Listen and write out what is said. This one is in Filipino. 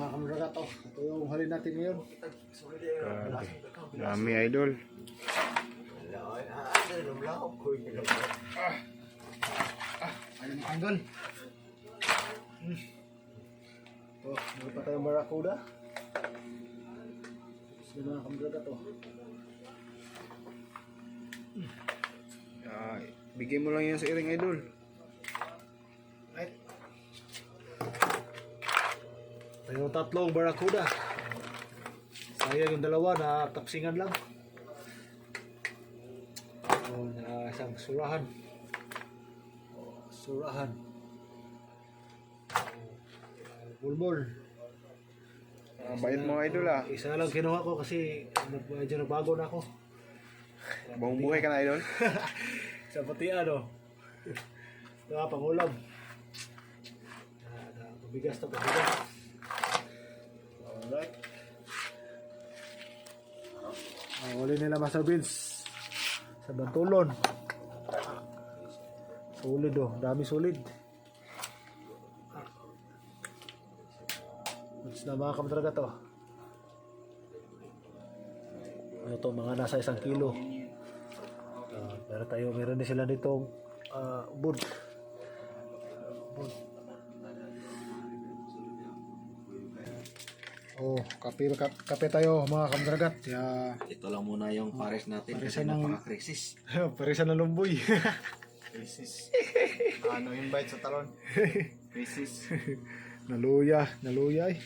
mga kamraga to. Ito yung huli natin ngayon. Dami idol. Ayun ang tanggal. Hmm. Oh, meron pa tayong barracuda. Sino mga kamraga to? Ah, bigay mo lang yan sa iring idol. Yung tatlong barracuda. Sayang yung dalawa na tapsingan lang. Oh, na isang surahan. Surahan. Bulbul. Ah, bait mo idol ah. Isa lang kinuha ko kasi medyo nabago na ako. Buong buhay ka na idol. Sa pati ano. Ito nga, pangulam. Ah, na- Pabigas to, pabigas. Alright. Ang huli nila Master Vince. Sa Bantulon. Solid oh, dami solid. Mas na mga kamdraga to. Ano to, mga nasa isang kilo. Ah, pero tayo, meron din sila nitong uh, bud. Bud. Oh, kape, kape, kape tayo mga kamdragat. Ya, Ito lang muna yung pares natin kasi Paresan ng- napaka-krisis. parisan na lumboy. Krisis. ano invite sa talon? Krisis. naluya, naluya eh.